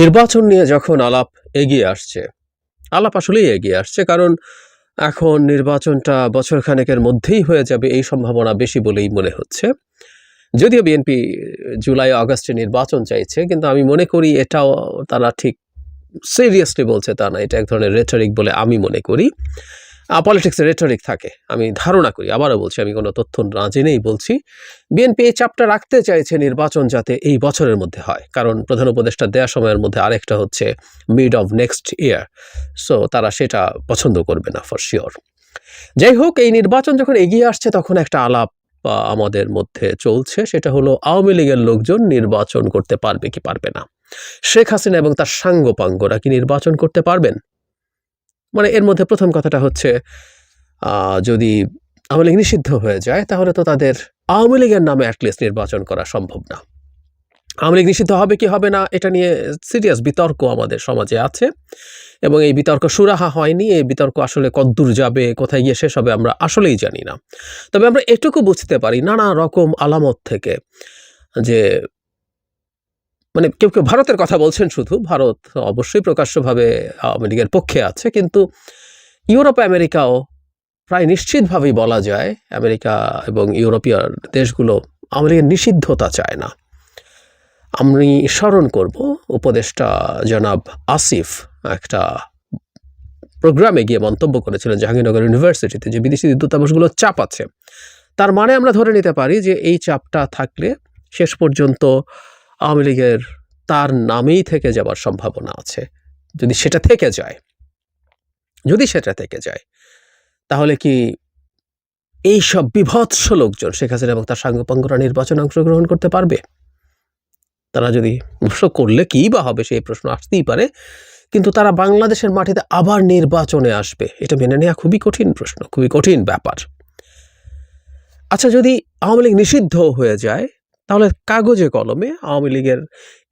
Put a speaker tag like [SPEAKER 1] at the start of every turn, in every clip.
[SPEAKER 1] নির্বাচন নিয়ে যখন আলাপ এগিয়ে আসছে, আলাপ আসলেই এগিয়ে আসছে, কারণ এখন নির্বাচনটা বছরখানেকের মধ্যেই হয়ে যাবে এই সম্ভাবনা বেশি বলেই মনে হচ্ছে। যদিও বিএনপি জুলাই, আগস্টে নির্বাচন চাইছে, কিন্তু আমি মনে করি এটাও তারা ঠিক সিরিয়াসলি বলছে তা না, এটা এক ধরনের রেটরিক বলে আমি মনে করি। পলিটিক্সে রেটরিক থাকে। আমি ধারণা করি, আবারও বলছি, আমি কোনো তথ্য না জেনেই বলছি বিএনপি এই চাপটা রাখতে চাইছে নির্বাচন যাতে এই বছরের মধ্যে হয়। কারণ প্রধান উপদেষ্টা দেওয়া সময়ের মধ্যে আরেকটা হচ্ছে mid of next year so তারা সেটা পছন্দ করবে না ফর শিওর যাই হোক, এই নির্বাচন যখন এগিয়ে আসছে, তখন একটা আলাপ আমাদের মধ্যে চলছে। সেটা হলো, আওয়ামী লীগের লোকজন নির্বাচন করতে পারবে কি পারবে না? শেখ হাসিনা এবং তার সাঙ্গপাঙ্গরা কি নির্বাচন করতে পারবেন? মানে এর মধ্যে প্রথম কথাটা হচ্ছে যদি আওয়ামী লীগ নিষিদ্ধ হয়ে যায়, তাহলে তো তাদের আওয়ামী লীগের নামে অ্যাটলিস্ট নির্বাচন করা সম্ভব না। আওয়ামী লীগ নিষিদ্ধ হবে কি হবে না, এটা নিয়ে সিরিয়াস বিতর্ক আমাদের সমাজে আছে এবং এই বিতর্ক সুরাহা হয়নি, এই বিতর্ক আসলে কদ্দূর যাবে, কোথায় গিয়ে শেষ হবে আমরা আসলেই জানি না। তবে আমরা এটুকু বুঝতে পারি নানা রকম আলামত থেকে যে মানে কেউ কেউ ভারতের কথা বলছেন শুধু, ভারত অবশ্যই প্রকাশ্যভাবে আওয়ামী লীগের পক্ষে আছে, কিন্তু ইউরোপ, আমেরিকাও প্রায় নিশ্চিতভাবেই বলা যায়, আমেরিকা এবং ইউরোপীয় দেশগুলো আওয়ামী লীগের নিষিদ্ধতা চায় না। আমি স্মরণ করব, উপদেষ্টা জনাব আসিফ একটা প্রোগ্রামে গিয়ে মন্তব্য করেছিলেন জাহাঙ্গীরনগর ইউনিভার্সিটিতে যে বিদেশি দূতাবাসগুলো চাপ আছে তার মানে আমরা ধরে নিতে পারি যে এই চাপটা থাকলে শেষ পর্যন্ত আওয়ামী লীগের তার নামেই থেকে যাবার সম্ভাবনা আছে। যদি সেটা থেকে যায়, যদি সেটা থেকে যায়, তাহলে কি এই সব বিভৎস লোকজন শেখ হাসিনা এবং তার সাঙ্গপাঙ্গরা নির্বাচনে অংশগ্রহণ করতে পারবে? তারা যদি অবশ্য করলে কী বা হবে সেই প্রশ্ন আসতেই পারে, কিন্তু তারা বাংলাদেশের মাটিতে আবার নির্বাচনে আসবে, এটা মেনে নেওয়া খুবই কঠিন প্রশ্ন, খুবই কঠিন ব্যাপার। আচ্ছা যদি আওয়ামী লীগ নিষিদ্ধ হয়ে যায় তাহলে কাগজে কলমে আওয়ামী লীগের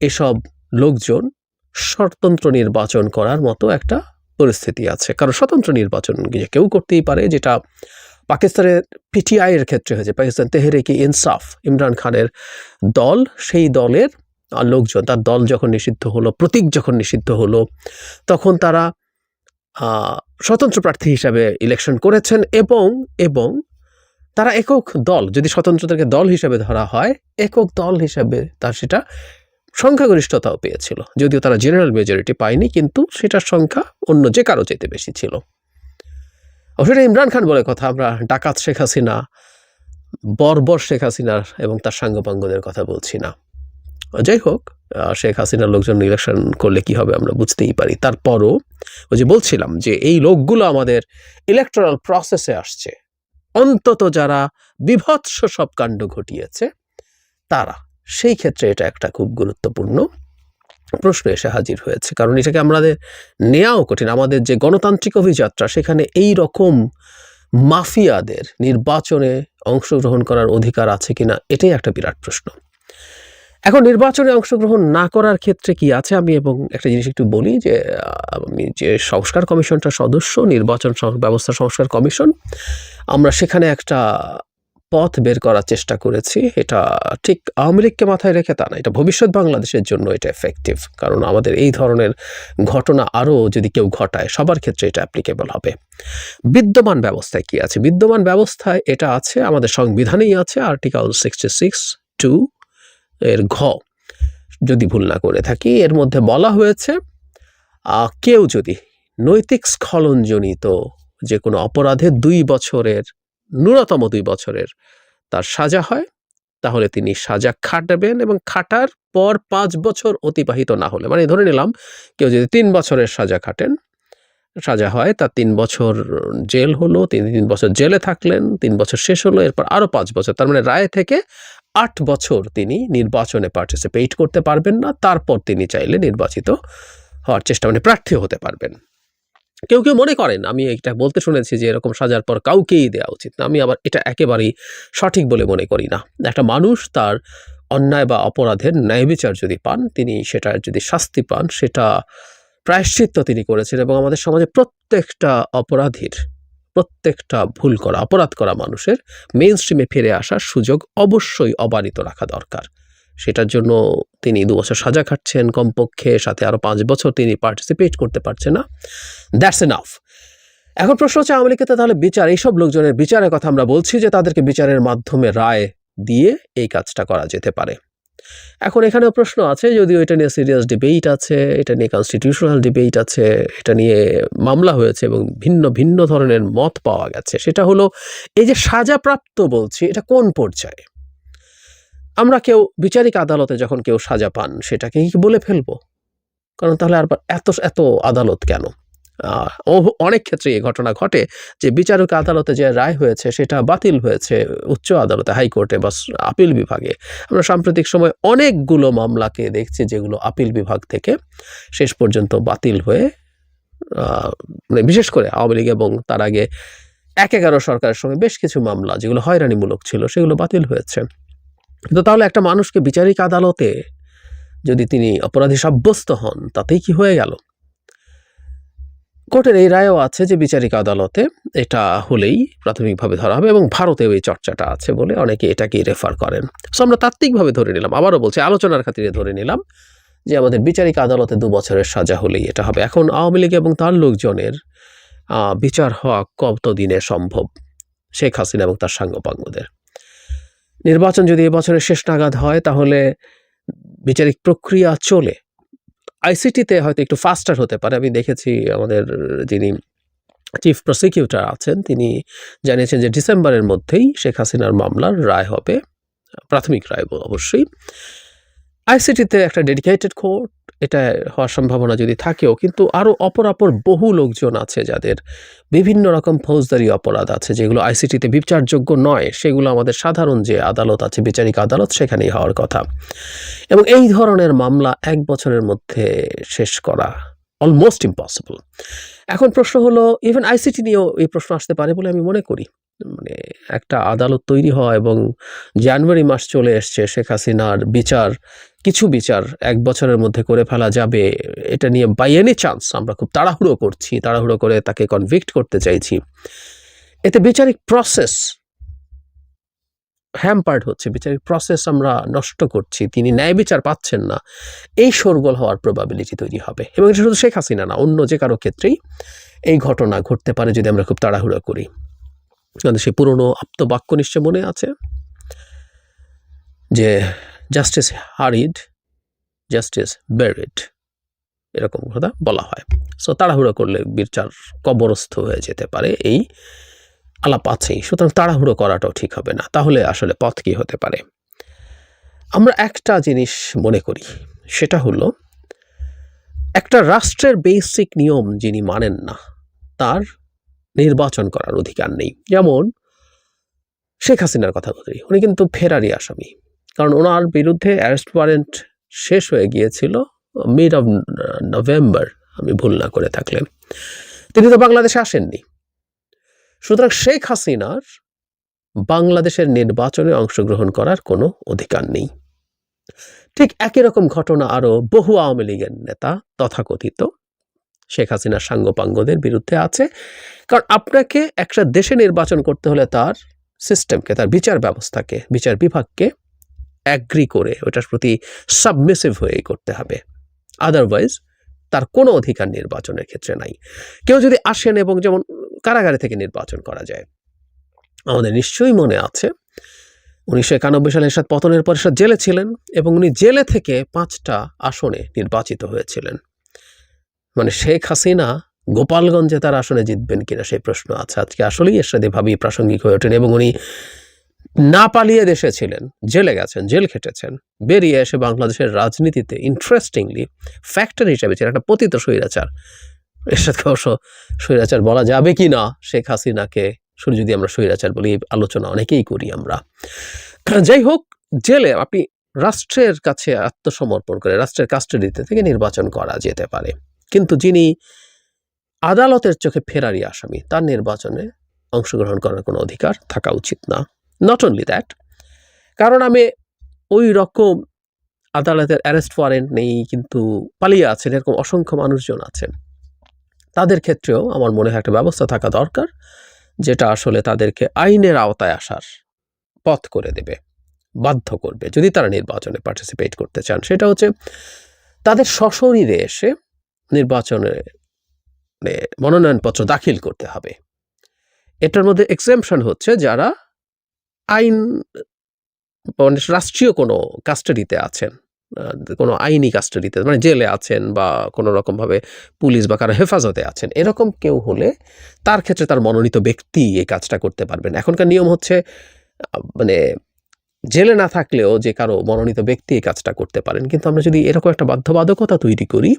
[SPEAKER 1] এসব লোকজন স্বতন্ত্র নির্বাচন করার মতো একটা পরিস্থিতি আছে। কারণ স্বতন্ত্র নির্বাচন যে কেউ করতেই পারে, যেটা পাকিস্তানের পিটিআই এর ক্ষেত্রে হয়েছে। পাকিস্তান তেহরিকি ইনসাফ, ইমরান খানের দল, সেই দলের লোকজন, তার দল যখন নিষিদ্ধ হলো, প্রতীক যখন নিষিদ্ধ হলো, তখন তারা স্বতন্ত্র প্রার্থী হিসাবে ইলেকশন করেছেন এবং এবং তারা একক দল, যদি স্বতন্ত্রতাকে দল হিসাবে ধরা হয়, একক দল হিসাবে তার সেটা সংখ্যাগরিষ্ঠতাও পেয়েছিল। যদিও তারা জেনারেল মেজরিটি পায়নি, কিন্তু সেটার সংখ্যা অন্য যে কারও চাইতে বেশি ছিল। সেটা ইমরান খান বলে কথা, আমরা ডাকাত শেখ হাসিনা, বর্বর শেখ হাসিনার এবং তার সাঙ্গপাঙ্গদের কথা বলছি না। যাই হোক শেখ হাসিনার লোকজন ইলেকশন করলে কি হবে আমরা বুঝতেই পারি। তারপরও ওই যে বলছিলাম যে এই লোকগুলো আমাদের ইলেকট্রাল প্রসেসে আসছে। অন্তত যারা বিভৎস সব কাণ্ড ঘটিয়েছে, তারা, সেই ক্ষেত্রে এটা একটা খুব গুরুত্বপূর্ণ প্রশ্ন এসে হাজির হয়েছে। কারণ এটাকে আমাদের নেওয়াও কঠিন। আমাদের যে গণতান্ত্রিক অভিযাত্রা, সেখানে এই রকম মাফিয়াদের নির্বাচনে অংশগ্রহণ করার অধিকার আছে কিনা, এটাই একটা বিরাট প্রশ্ন। এখন নির্বাচনে অংশগ্রহণ না করার ক্ষেত্রে কি আছে? আমি এবং একটা জিনিস একটু বলি যে আমি যে সংস্কার কমিশনটার সদস্য, নির্বাচন ব্যবস্থা সংস্কার কমিশন, আমরা সেখানে একটা পথ বের করার চেষ্টা করেছি। এটা ঠিক আওয়ামী লীগকে মাথায় রেখে তা না, এটা ভবিষ্যৎ বাংলাদেশের জন্য এটা এফেক্টিভ কারণ আমাদের এই ধরনের ঘটনা আরও যদি কেউ ঘটায়, সবার ক্ষেত্রে এটা অ্যাপ্লিকেবল হবে। বিদ্যমান ব্যবস্থায় কি আছে? বিদ্যমান ব্যবস্থায় এটা আছে, আমাদের সংবিধানেই আছে আর্টিকেল সিক্সটি সিক্স টু এর ঘ। যদি ভুল না করে থাকি, এর মধ্যে বলা হয়েছে কেউ যদি নৈতিক স্খলনজনিত যে কোনো অপরাধে দুই বছরের, ন্যূনতম দুই বছরের তার সাজা হয়, তাহলে তিনি সাজা খাটাবেন এবং খাটার পর পাঁচ বছর অতিবাহিত না হলে মানে ধরে নিলাম, কেউ যদি তিন বছরের সাজা খাটেন, সাজা হয়, তার তিন বছর জেল হলো, তিনি তিন বছর জেলে থাকলেন, তিন বছর শেষ হলো, এরপর আরও পাঁচ বছর, তার মানে রায় থেকে আট বছর তিনি নির্বাচনে পার্টিসিপেট করতে পারবেন না, তারপর তিনি চাইলে নির্বাচিত হওয়ার চেষ্টা মানে প্রার্থী হতে পারবেন। কেউ কেউ মনে করেন, আমি এটা বলতে শুনেছি যে এরকম সাজার পর কাউকেই দেওয়া উচিত না, আমি আবার এটা একেবারেই সঠিক বলে মনে করি না। একটা মানুষ তার অন্যায় বা অপরাধের ন্যায় বিচার যদি পান, তিনি সেটার যদি শাস্তি পান, সেটা প্রায়শ্চিত্ত তিনি করেছেন এবং আমাদের সমাজে প্রত্যেকটা অপরাধীর প্রত্যেকটা ভুল করা, অপরাধ করা মানুষের মেইন স্ট্রিমে ফিরে আসার সুযোগ অবশ্যই অবারিত রাখা দরকার। সেটার জন্য তিনি দু বছর সাজা খাচ্ছেন কমপক্ষে, সাথে আরও পাঁচ বছর তিনি পার্টিসিপেট করতে পারছেন না। দ্যাটস এনাফ এখন প্রশ্ন হচ্ছে, আওয়ামী লীগকে তাহলে বিচার, এইসব লোকজনের বিচারের কথা আমরা বলছি যে তাদেরকে বিচারের মাধ্যমে রায় দিয়ে এই কাজটা করা যেতে পারে। এখন এখানেও প্রশ্ন আছে, যদিও এটা নিয়ে সিরিয়াস ডিবেট আছে, এটা নিয়ে কনস্টিটিউশনাল ডিবেট আছে, এটা নিয়ে মামলা হয়েছে এবং ভিন্ন ভিন্ন ধরনের মত পাওয়া গেছে। সেটা হলো, এই যে সাজাপ্রাপ্ত বলছি, এটা কোন পর্যায়ে? আমরা কেউ, বিচারিক আদালতে যখন কেউ সাজা পান, সেটাকে কি বলে ফেলব? কারণ তাহলে আর এত এত আদালত কেন? অনেক ক্ষেত্রে এই ঘটনা ঘটে যে বিচারক আদালতে যে রায় হয়েছে সেটা বাতিল হয়েছে উচ্চ আদালতে, হাইকোর্টে বা আপিল বিভাগে। আমরা সাম্প্রতিক সময় অনেকগুলো মামলাকে দেখছি যেগুলো আপিল বিভাগ থেকে শেষ পর্যন্ত বাতিল হয়ে মানে বিশেষ করে আওয়ামী লীগ এবং তার আগে এক এগারো সরকারের সময় বেশ কিছু মামলা যেগুলো হয়রানিমূলক ছিল সেগুলো বাতিল হয়েছে। কিন্তু তাহলে একটা মানুষকে বিচারিক আদালতে যদি তিনি অপরাধী সাব্যস্ত হন, তাতেই কি হয়ে গেল? কোর্টের এই রায়ও আছে যে বিচারিক আদালতে এটা হলেই প্রাথমিকভাবে ধরা হবে এবং ভারতেও এই চর্চাটা আছে বলে অনেকে এটাকেই রেফার করেন। সো আমরা তাত্ত্বিকভাবে ধরে নিলাম, আবারও বলছি, আলোচনার খাতিরে ধরে নিলাম যে আমাদের বিচারিক আদালতে দু বছরের সাজা হলেই এটা হবে। এখন আওয়ামী লীগ এবং তার লোকজনের বিচার হওয়া কত দিনে সম্ভব? শেখ হাসিনা এবং তার সাঙ্গপাঙ্গদের। নির্বাচন যদি এবছরের শেষ নাগাদ হয়, তাহলে বিচারিক প্রক্রিয়া চলে। আইসিটিতে হয়তো একটু ফাস্টার হতে পারে। আমি দেখেছি আমাদের যিনি চিফ প্রসিকিউটর আছেন, তিনি জানিয়েছেন যে ডিসেম্বরের মধ্যেই শেখ হাসিনার মামলার রায় হবে, প্রাথমিক রায় অবশ্যই। আইসিটিতে একটা ডেডিকেটেড কোর্ট এটা হওয়ার সম্ভাবনা যদি থাকেও, কিন্তু আরও অপরাপর বহু লোকজন আছে যাদের বিভিন্ন রকম ফৌজদারি অপরাধ আছে, যেগুলো আইসিটিতে বিচারযোগ্য নয়, সেগুলো আমাদের সাধারণ যে আদালত আছে, বিচারিক আদালত, সেখানেই হওয়ার কথা। এবং এই ধরনের মামলা এক বছরের মধ্যে শেষ করা অলমোস্ট ইম্পসিবল এখন প্রশ্ন হলো ইভেন আইসিটি নিয়েও এই প্রশ্ন আসতে পারে বলে আমি মনে করি। মানে একটা আদালত তৈরি হওয়া এবং জানুয়ারি মাস চলে এসছে, শেখ হাসিনার বিচার কিছু বিচার এক বছরের মধ্যে করে ফেলা যাবে, এটা নিয়ে বাই এনি চান্স আমরা খুব তাড়াহুড়ো করছি, তাড়াহুড়ো করে তাকে কনভিক্ট করতে চাইছি। এতে বিচারিক প্রসেস হ্যাম্পার্ড হচ্ছে, বিচারিক প্রসেস আমরা নষ্ট করছি, তিনি ন্যায় বিচার পাচ্ছেন না। এই শোরগোল হওয়ার প্রবাবিলিটি তৈরি হবে এবং এটা শুধু শেখ হাসিনা না, অন্য যে কারও ক্ষেত্রেই এই ঘটনা ঘটতে পারে যদি আমরা খুব তাড়াহুড়ো করি। আমাদের সেই পুরনো আপ্তবাক্য নিশ্চয় মনে আছে? যে জাস্টিস হারিড জাস্টিস বেরিড এরকম কথা বলা হয়। সো তাড়াহুড়ো করলে বিচার কবরস্থ হয়ে যেতে পারে এই আলাপ আছেই। সুতরাং তাড়াহুড়ো করাটাও ঠিক হবে না। তাহলে আসলে পথ কী হতে পারে? আমরা একটা জিনিস মনে করি, সেটা হলো, একটা রাষ্ট্রের বেসিক নিয়ম যিনি মানেন না, তার নির্বাচন করার অধিকার নেই। যেমন, শেখ হাসিনার কথা বলি, উনি কিন্তু ফেরারি আসামি। কারণ ওনার বিরুদ্ধে অ্যারেস্ট ওয়ারেন্ট শেষ হয়ে গিয়েছিল মিড অফ নভেম্বর আমি ভুল না করে থাকলেন। তিনি তো বাংলাদেশে আসেননি। সুতরাং শেখ হাসিনার বাংলাদেশের নির্বাচনে অংশগ্রহণ করার কোনো অধিকার নেই। ঠিক একই রকম ঘটনা আরও বহু আওয়ামী লীগের নেতা তথাকথিত শেখ হাসিনার সাঙ্গপাঙ্গদের বিরুদ্ধে আছে। কারণ আপনাকে একটা দেশে নির্বাচন করতে হলে তার সিস্টেমকে তার বিচার ব্যবস্থাকে, বিচার বিভাগকে অ্যাগ্রি করে ওটার প্রতি সাবমিসিভ হয়েই করতে হবে। আদারওয়াইজ তার কোনো অধিকার নির্বাচনের ক্ষেত্রে নাই। কেউ যদি আসেন এবং যেমন কারাগারে থেকে নির্বাচন করা যায়, আমাদের নিশ্চয়ই মনে আছে, উনিশশো একানব্বই সালে এরশাদ পতনের পর এরশাদ জেলে ছিলেন এবং উনি জেলে থেকে পাঁচটা আসনে নির্বাচিত হয়েছিলেন। মানে শেখ হাসিনা গোপালগঞ্জে তার আসনে জিতবেন কিনা সেই প্রশ্ন আছে। আজকে আসলেই এরশাদ এভাবেই প্রাসঙ্গিক হয়ে ওঠেন এবং উনি না পালিয়ে দেশে ছিলেন, জেলে গেছেন, জেল খেটেছেন, বেরিয়ে এসে বাংলাদেশের রাজনীতিতে ইন্টারেস্টিংলি ফ্যাক্টর হিসেবে ছিলেন একটা পতিত স্বৈরাচার। এরশাদকে অবশ্য স্বৈরাচার বলা যাবে কি না, শেখ হাসিনাকে শুধু যদি আমরা স্বৈরাচার বলি আলোচনা অনেকেই করি আমরা। যাই হোক, জেলে আপনি রাষ্ট্রের কাছে আত্মসমর্পণ করে, রাষ্ট্রের কাস্টাডিতে থেকে নির্বাচন করা যেতে পারে। কিন্তু যিনি আদালতের চোখে ফেরারি আসামি, তার নির্বাচনে অংশগ্রহণ করার কোনো অধিকার থাকা উচিত না। নট অনলি দ্যাট কারণ আমি ওই রকম আদালতের অ্যারেস্ট ওয়ারেন্ট নেই কিন্তু পালিয়ে আছেন, এরকম অসংখ্য মানুষজন আছেন। তাদের ক্ষেত্রেও আমার মনে হয় একটা ব্যবস্থা থাকা দরকার, যেটা আসলে তাদেরকে আইনের আওতায় আসার পথ করে দেবে, বাধ্য করবে, যদি তারা নির্বাচনে পার্টিসিপেট করতে চান। সেটা হচ্ছে, তাদের সশরীরে এসে নির্বাচনে মানে মনোনয়নপত্র দাখিল করতে হবে। এটার মধ্যে এক্সেমশন হচ্ছে যারা আইন মানে রাষ্ট্রীয় কোনো কাস্টাডিতে আছেন কোনো আইনি কাস্টাডিতে মানে জেলে আছেন বা কোনো রকমভাবে পুলিশ বা কারও হেফাজতে আছেন, এরকম কেউ হলে তার ক্ষেত্রে তার মনোনীত ব্যক্তি এই কাজটা করতে পারবেন। এখনকার নিয়ম হচ্ছে মানে জেলে না থাকলেও যে কারও মনোনীত ব্যক্তি এই কাজটা করতে পারেন। কিন্তু আমরা যদি এরকম একটা বাধ্যবাধকতা তৈরি করি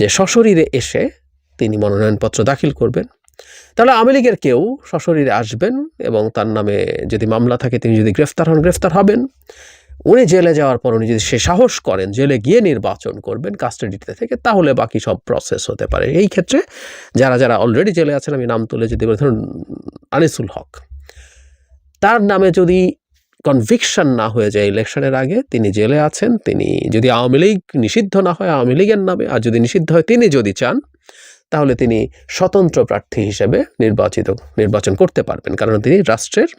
[SPEAKER 1] যে সশরীরে এসে তিনি মনোনয়নপত্র দাখিল করবেন তাহলে আওয়ামী লীগের কেউ সশরীরে আসবেন এবং তার নামে যদি মামলা থাকে, তিনি যদি গ্রেফতার হন, গ্রেফতার হবেন। উনি জেলে যাওয়ার পর উনি যদি সে সাহস করেন, জেলে গিয়ে নির্বাচন করবেন, কাস্টাডিতে থেকে, তাহলে বাকি সব প্রসেস হতে পারে। এই ক্ষেত্রে যারা যারা অলরেডি জেলে আছেন, আমি নাম তুলে যদি ধরুন আনিসুল হক। তার নামে যদি কনভিকশন না হয়ে যায় ইলেকশনের আগে, তিনি জেলে আছেন, তিনি যদি আওয়ামী লীগ নিষিদ্ধ না হয়, আওয়ামী লীগের নামে, আর যদি নিষিদ্ধ হয়, তিনি যদি চান তাহলে তিনি স্বতন্ত্র প্রার্থী হিসেবে নির্বাচিত, নির্বাচন করতে পারবেন, কারণ তিনি রাষ্ট্রের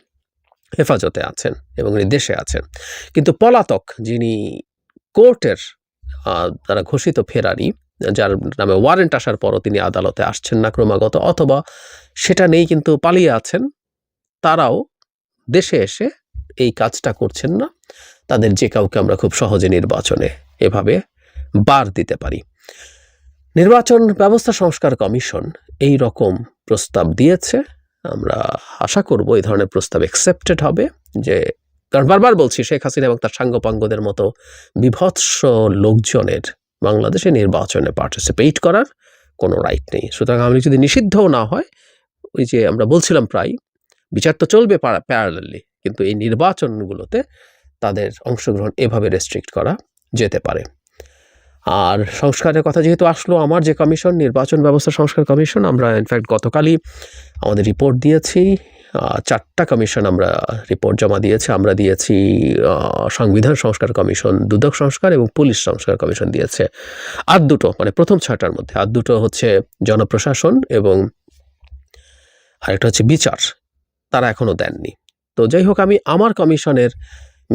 [SPEAKER 1] হেফাজতে আছেন এবং দেশে আছেন। কিন্তু পলাতক যিনি কোর্টের দ্বারা ঘোষিত ফেরারি, যার নামে ওয়ারেন্ট আসার পরও তিনি আদালতে আসছেন না ক্রমাগত, অথবা সেটা নেই কিন্তু পালিয়ে আছেন, তারাও দেশে এসে এই কাজটা করছেন না। তাদের যে কাউকে আমরা খুব সহজে নির্বাচনে এভাবে বার দিতে পারি। নির্বাচন ব্যবস্থা সংস্কার কমিশন এই রকম প্রস্তাব দিয়েছে। আমরা আশা করব এই ধরনের প্রস্তাব অ্যাকসেপ্টেড হবে যে, কারণ বারবার বলছি, শেখ হাসিনা এবং তার সাঙ্গপাঙ্গদের মতো বিভৎস লোকজনের বাংলাদেশে নির্বাচনে পার্টিসিপেট করার কোনো রাইট নেই। সুতরাং আমি যদি নিষিদ্ধও না হয়, ওই যে আমরা বলছিলাম প্রায়, বিচার তো চলবে প্যারালালি কিন্তু এই নির্বাচনগুলোতে তাদের অংশগ্রহণ এভাবে রেস্ট্রিক্ট করা যেতে পারে। আর সংস্কারের কথা যেহেতু আসলো, আমার যে কমিশন, নির্বাচন ব্যবস্থা সংস্কার কমিশন, আমরা ইনফ্যাক্ট গতকালই আমাদের রিপোর্ট দিয়েছি। চারটা কমিশন আমরা রিপোর্ট জমা দিয়েছি। আমরা দিয়েছি সংবিধান সংস্কার কমিশন, দুদক সংস্কার এবং পুলিশ সংস্কার কমিশন দিয়েছে। আর দুটো মানে প্রথম ছয়টার মধ্যে, আর দুটো হচ্ছে জনপ্রশাসন এবং আরেকটা হচ্ছে বিচার। তারা এখনও দেননি। তো যাই হোক, আমি আমার কমিশনের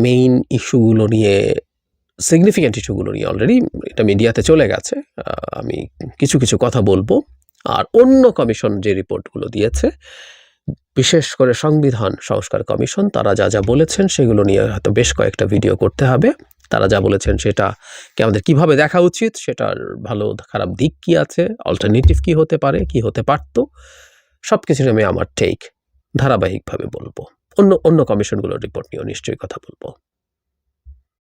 [SPEAKER 1] মেইন ইস্যুগুলো নিয়ে সিগনিফিক্যান্ট ইস্যুগুলো নিয়ে অলরেডি এটা মিডিয়াতে চলে গেছে। আমি কিছু কিছু কথা বলব। আর অন্য কমিশন যে রিপোর্টগুলো দিয়েছে, বিশেষ করে সংবিধান সংস্কার কমিশন তারা যা যা বলেছেন সেগুলো নিয়ে হয়তো বেশ কয়েকটা ভিডিও করতে হবে। তারা যা বলেছেন সেটা কি আমাদের কীভাবে দেখা উচিত, সেটার ভালো, খারাপ দিক কি আছে অল্টারনেটিভ কি হতে পারে, কি হতে পারতো সব কিছু আমি আমার টেক ধারাবাহিকভাবে বলব। অন্য অন্য কমিশনগুলোর রিপোর্ট নিয়েও নিশ্চয়ই কথা বলব।